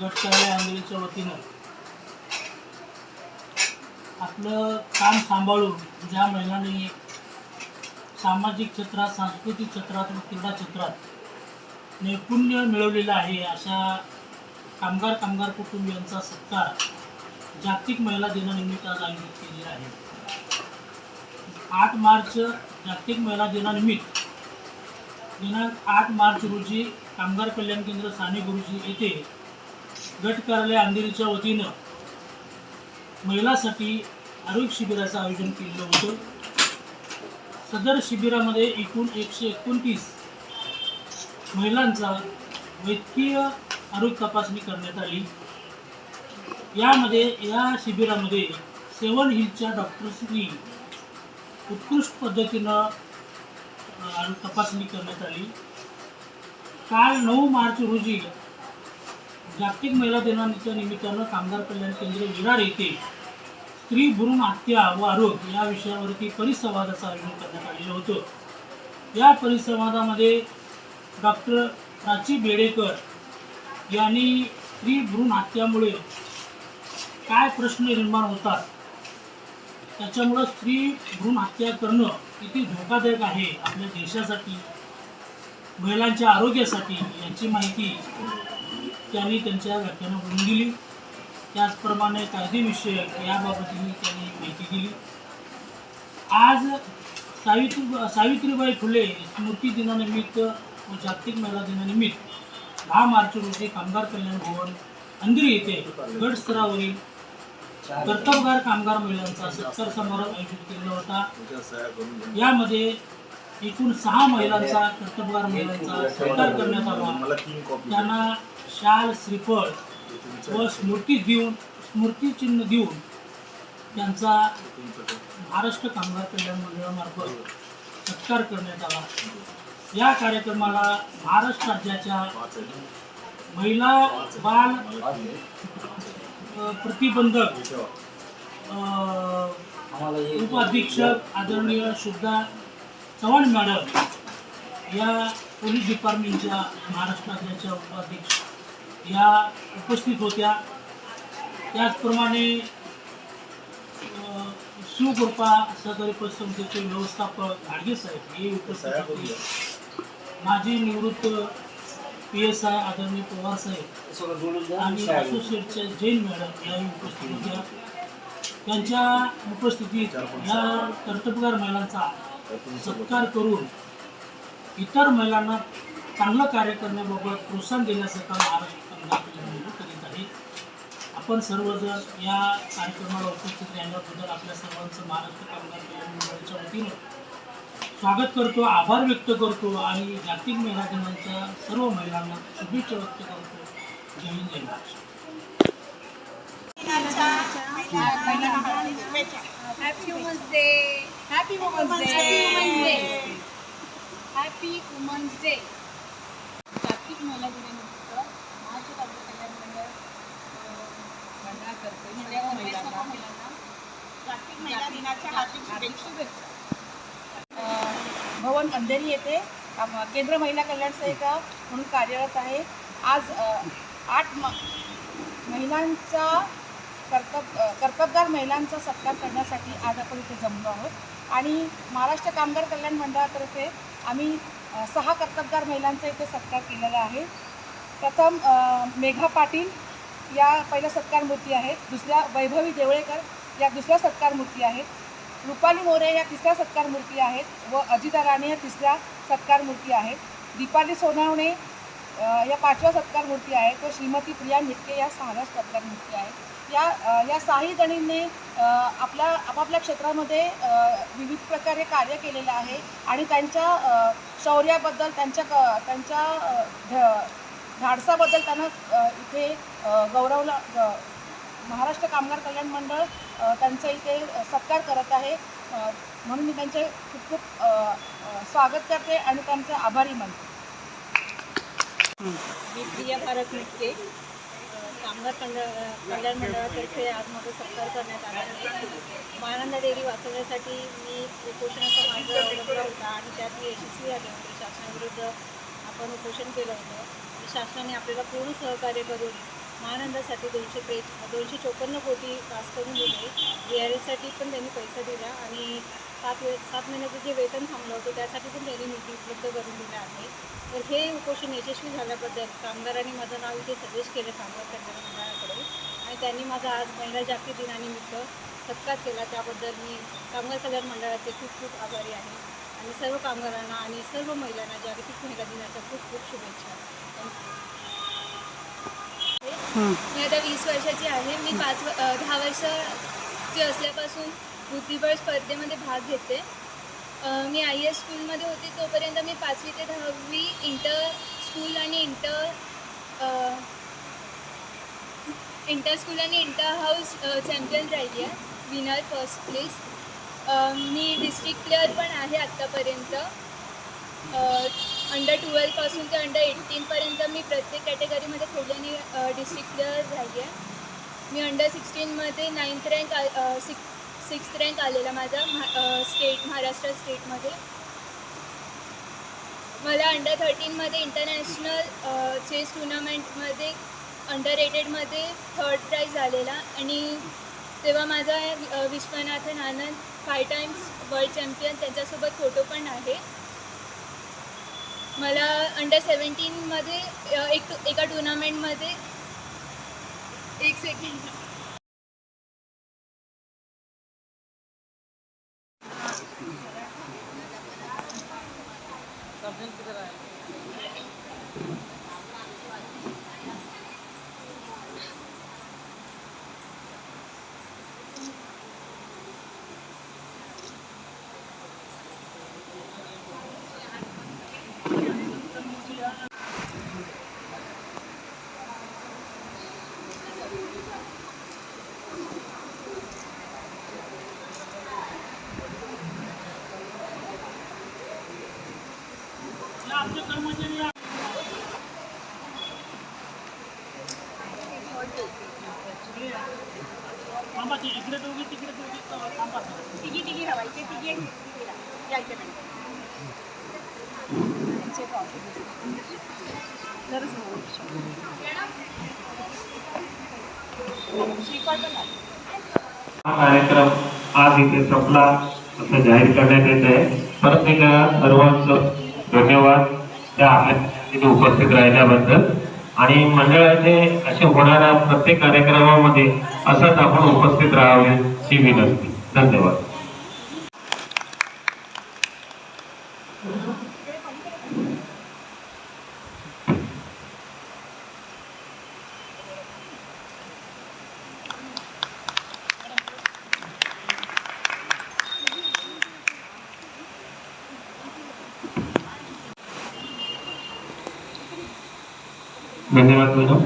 गटकार्य आंदोलनाच्या वतीनं. आपलं काम सांभाळून ज्या महिलांनी सामाजिक क्षेत्रात सांस्कृतिक क्षेत्रात व क्रीडा क्षेत्रात नैपुण्य मिळवलेलं आहे अशा कामगार कामगार कुटुंबियांचा सत्कार जागतिक महिला दिनानिमित्त आज आयोजित केलेला आहे. आठ मार्च जागतिक महिला दिनानिमित्त दिनांक आठ मार्च रोजी कामगार कल्याण केंद्र साने गुरुजी येथे गट कार्यालय अंधेरीच्या वतीनं महिलांसाठी आरोग्य शिबिराचं आयोजन केलेलं होतं. सदर शिबिरामध्ये एकूण एकशे एकोणतीस महिलांचा वैद्यकीय आरोग्य तपासणी करण्यात आली. यामध्ये या शिबिरामध्ये सेवन हिलच्या डॉक्टर्सनी उत्कृष्ट पद्धतीनं आरोग्य तपासणी करण्यात आली. काल नऊ मार्च रोजी जागतिक महिला दिनाच्या निमित्तानं कामगार कल्याण केंद्र विरार येथे स्त्री भ्रूण हत्या व आरोग्य या विषयावरती परिसंवादाचं आयोजन करण्यात आलेलं होतं. या परिसंवादामध्ये डॉक्टर प्राची बेडेकर यांनी स्त्री भ्रूण हत्यामुळे काय प्रश्न निर्माण होतात? त्याच्यामुळं स्त्री भ्रूण हत्या करणं किती धोकादायक आहे आपल्या देशासाठी महिलांच्या आरोग्यासाठी याची माहिती त्यांनी त्यांच्या व्याख्यानं व्याख्यानामधून दिली. त्याचप्रमाणे कायदेविषयक याबाबतही त्यांनी माहिती दिली. आज सावित्री सावित्रीबाई फुले स्मृती दिनानिमित्त व जागतिक महिला दिनानिमित्त दहा मार्च रोजी कामगार कल्याण भवन अंधेरी येथे गट स्तरावरील कर्तबगार कामगार महिलांचा सत्कार समारोह आयोजित केला होता. यामध्ये एकूण सहा महिलांचा कष्टभार महिलांचा सत्कार करण्यात आला त्यांना शाल श्रीफळ व स्मृती देऊन स्मृतिचिन्ह देऊन त्यांचा महाराष्ट्र कामगार कल्याण मंडळामार्फत सत्कार करण्यात आला. या कार्यक्रमाला महाराष्ट्र राज्याच्या महिला बाल प्रतिबंधक उपाधीक्षक आदरणीय शुद्धा चव्हाण मॅडम या पोलीस डिपार्टमेंटच्या महाराष्ट्र राज्याच्या उपाध्यक्ष या उपस्थित होत्या. त्याचप्रमाणे शिवकृपा सहकारी पतसंस्थेचे व्यवस्थापक घाडगे साहेब हे उपस्थित होते. माजी निवृत्त पी एस आय आदरणीय पवार साहेब आणि असोसिएटच्या जैन मॅडम याही उपस्थित होत्या. त्यांच्या उपस्थितीत या कर्तबगार महिलांचा सत्कार करून इतर महिलांना चांगलं कार्य करण्याबाबत प्रोत्साहन देण्याचं काम महाराष्ट्र करीत आहे. आपण सर्वजण या कार्यक्रमाला उपस्थित राहिल्याबद्दल आपल्या सर्वांचं महाराष्ट्र कामगार कल्याण मंडळाच्या वतीनं स्वागत करतो आभार व्यक्त करतो आणि जागतिक महिला दिनाच्या सर्व महिलांना शुभेच्छा व्यक्त करतो. जय हिंद जय Maharashtra. Happy women's day happy women's day जागतिक महिला दिनानिमित्त महाराष्ट्र राज्य कल्याण मंडळ सगळ्या महिलांना. जागतिक महिला दिनाच्या हार्दिक शुभेच्छा. भवन अंधेरी येथे केंद्र महिला कल्याण सेविका म्हणून कार्यरत आहे. आज आठ महिलांचा कर्तब कर्तबगार महिलांचा सत्कार करण्यासाठी आज आपण इथे जमलो आहोत. आणि महाराष्ट्र कामगार कल्याण मंडळातर्फे आम्ही सहा कर्तबगार महिलांचा इथे सत्कार केलेला आहे. प्रथम मेघा पाटील या पहिल्या सत्कार मूर्ती आहेत. दुसऱ्या वैभवी देवळेकर या दुसऱ्या सत्कार मूर्ती आहेत. रुपाली मोरे या तिसऱ्या सत्कार मूर्ती आहेत. व अजिता राणे या तिसऱ्या सत्कार मूर्ती आहेत. दीपाली सोनावणे या पाचव्या सत्कार मूर्ती आहेत व श्रीमती प्रिया मिटके या सहाव्या सत्कार मूर्ती आहेत या या साही जणींनी आपल्या आपापल्या क्षेत्रामध्ये विविध प्रकारे कार्य केलेलं आहे आणि त्यांच्या शौर्याबद्दल त्यांच्या क त्यांच्या ध- धाडसाबद्दल त्यांना इथे गौरवला गौरवलं महाराष्ट्र कामगार कल्याण मंडळ त्यांचा त्यांचं इथे सत्कार करत आहे. म्हणून मी त्यांचे खूप खूप स्वागत करते आणि त्यांचे आभारी मानते. मी प्रिया भारत निघते कामगार कंड- कल्याण मंडळातर्फे आज माझा सत्कार करण्यात आला आहे. महानंदा डेअरी वाचवण्यासाठी मी उपोषणाचा मार्ग अवलंबला होता आणि त्यात मी यशस्वी आले होते. शासनाविरुद्ध आपण उपोषण केलं होतं. शासनाने आपल्याला पूर्ण सहकार्य करून महानंदासाठी दोनशे त्रे दोनशे चोपन्न कोटी पास करून दिले. बी आर एससाठी पण त्यांनी पैसा दिला आणि सात वे सात महिन्याचं जे वेतन थांबलं होतं त्यासाठी पण त्यांनी निधी उपलब्ध करून दिला आहे. तर हे उपोषण यशस्वी झाल्याबद्दल कामगारांनी माझं नाव इथे सजेस्ट केलं कामगार कल्याण मंडळाकडे आणि त्यांनी माझा आज महिला जागतिक दिनानिमित्त सत्कार केला. त्याबद्दल मी कामगार कल्याण मंडळाचे खूप खूप आभारी आहे. आणि सर्व कामगारांना आणि सर्व महिलांना जागतिक महिला दिनाच्या खूप खूप शुभेच्छा. थँक्यू. मी आता वीस वर्षाची आहे. मी पाच दहा वर्षाची असल्यापासून बुद्धिबळ स्पर्धेमध्ये भाग घेते. मी आय एस स्कूलमध्ये होती तोपर्यंत मी पाचवी ते दहावी इंटर स्कूल आणि इंटर इंटर स्कूल आणि इंटर हाऊस चॅम्पियन राहिली आहे. Winner first place. मी डिस्ट्रिक्ट प्लेअर पण आहे आत्तापर्यंत. अंडर ट्वेल्वपासून ते अंडर एटीनपर्यंत मी प्रत्येक कॅटेगरीमध्ये खेळल्याने डिस्ट्रिक्ट प्लेअर झाली आहे. मी अंडर सिक्स्टीनमध्ये नाईन्थ रँक आ सिक्स सिक्स्थ रँक आलेला माझा महा स्टेट महाराष्ट्र स्टेटमध्ये मला अंडर थर्टीनमध्ये इंटरनॅशनल चेस टुर्नामेंटमध्ये अंडर एटेडमध्ये थर्ड प्राईज आलेला आणि तेव्हा माझा Viswanathan Anand five times world champion त्यांच्यासोबत फोटो मला अंडर सेवन्टीनमध्ये एक एका टुर्नामेंटमध्ये एक सेकंड या इकडे तिकडे थांबा तिघी तिघी तिघी आणि तिघी हा कार्यक्रम आज इथे संपला. असं जाहीर करण्यात येत आहे. परत एकदा सर्वांचं धन्यवाद. त्या आपल्या उपस्थित राहिल्याबद्दल. आणि मंडळाचे असे होणाऱ्या प्रत्येक कार्यक्रमामध्ये असंच आपण उपस्थित राहावे ही विनंती. धन्यवाद. धन्यवाद मॅडम